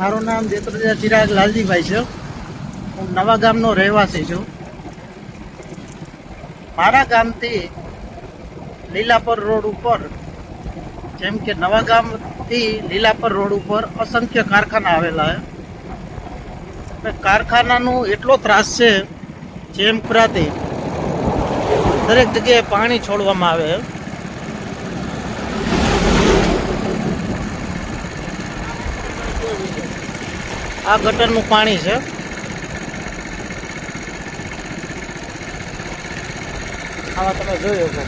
મારું નામ જેતરજા ચિરાગ લાલજીભાઈ છે. હું નવા ગામનો રહેવાસી છું. મારા ગામથી લીલાપર રોડ ઉપર, જેમ કે નવા ગામથી લીલાપર રોડ ઉપર અસંખ્ય કારખાના આવેલા છે. કારખાનાનો એટલો ત્રાસ છે, જેમ પ્રાતે દરેક જગ્યાએ પાણી છોડવામાં આવે આ ગટરનું પાણી છે. આમાં તમે જોઈ શકો.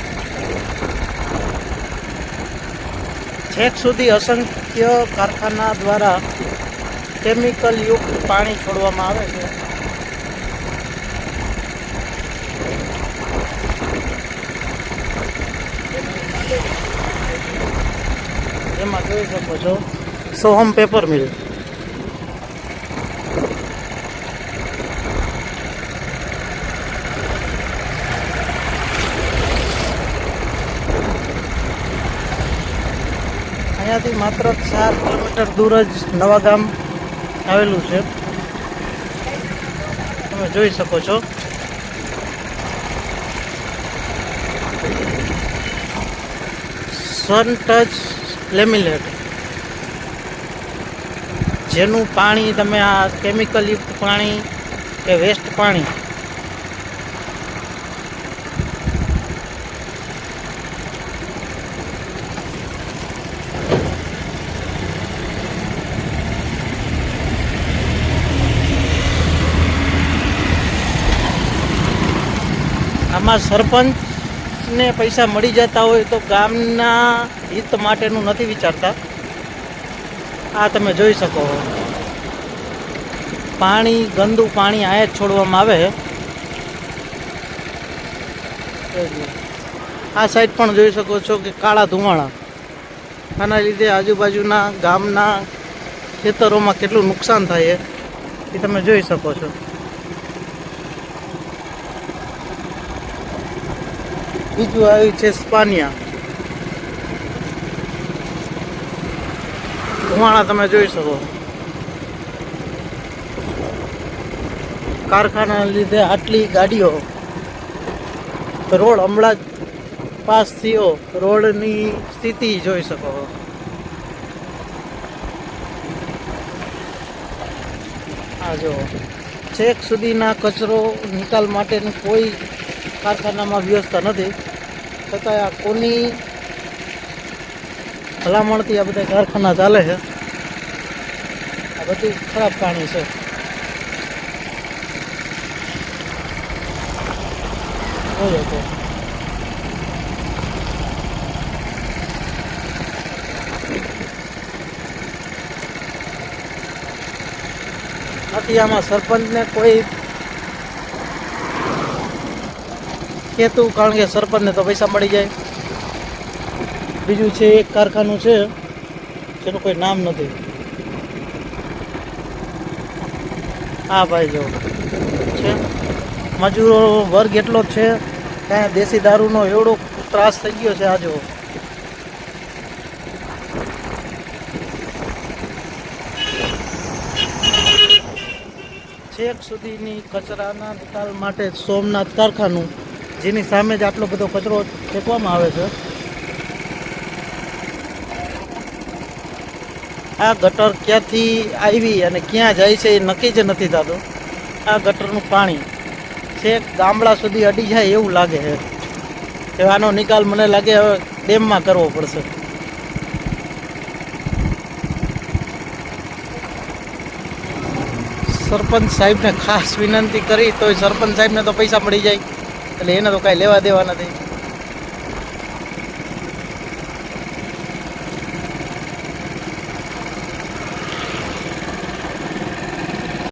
છેક સુધી અસંખ્ય કારખાના દ્વારા કેમિકલયુક્ત પાણી છોડવામાં આવે છે. એમાં જોઈ શકો છો. Soham paper mill. અહીંયાથી માત્ર ચાર કિલોમીટર દૂર જ નવા ગામ આવેલું છે. તમે જોઈ શકો છો. સન ટચ લેમિલેટ જેનું પાણી તમે આ કેમિકલ યુક્ત પાણી કે વેસ્ટ પાણી આમાં સરપંચને પૈસા મળી જતા હોય તો ગામના હિત માટેનું નથી વિચારતા. આ તમે જોઈ શકો. પાણી, ગંદુ પાણી આયા જ છોડવામાં આવે આ સાઈડ પણ જોઈ શકો છો કે કાળા ધુમાડા આના લીધે આજુબાજુના ગામના ખેતરોમાં કેટલું નુકસાન થાય એ તમે જોઈ શકો છો. બીજું આવ્યું છે સ્પાનિયા. ધુમાડા તમે જોઈ શકો. કારખાનાના લીધે આટલી ગાડીઓ. રોડ હમણાં જ પાસ થયો. રોડની સ્થિતિ જોઈ શકો આ જો, છેક સુધીના કચરો નિકાલ માટેની કોઈ કારખાનામાં વ્યવસ્થા નથી. છતાં આ કોની ભલામણથી આ બધા કારખાના ચાલે છે? આ બધી ખરાબ પાણી છે. જોયો તો. આમાં સરપંચને કોઈ કહેતું કારણ કે સરપંચને તો પૈસા મળી જાય. બીજું છે, એક કારખાનું છે, જેનું કોઈ નામ નથી. હા ભાઈ, જો. છે. મજૂરો વર્ગ એટલો જ છે ત્યાં દેશી દારૂનો એવડો ત્રાસ થઈ ગયો છે આ જો છેક સુધીની કચરાના નિકાલ માટે સોમનાથ કારખાનું જેની સામે જ આટલો બધો કચરો ફેંકવામાં આવે છે. આ ગટર ક્યાંથી આવી અને ક્યાં જાય છે એ નક્કી જ નથી થતું. આ ગટરનું પાણી છેક ગામડા સુધી અડી જાય એવું લાગે છે. કે આનો નિકાલ મને લાગે હવે ડેમમાં કરવો પડશે. સરપંચ સાહેબને ખાસ વિનંતી કરી, તોય સરપંચ સાહેબને તો પૈસા મળી જાય. એટલે એને તો કાંઈ લેવા દેવા નથી.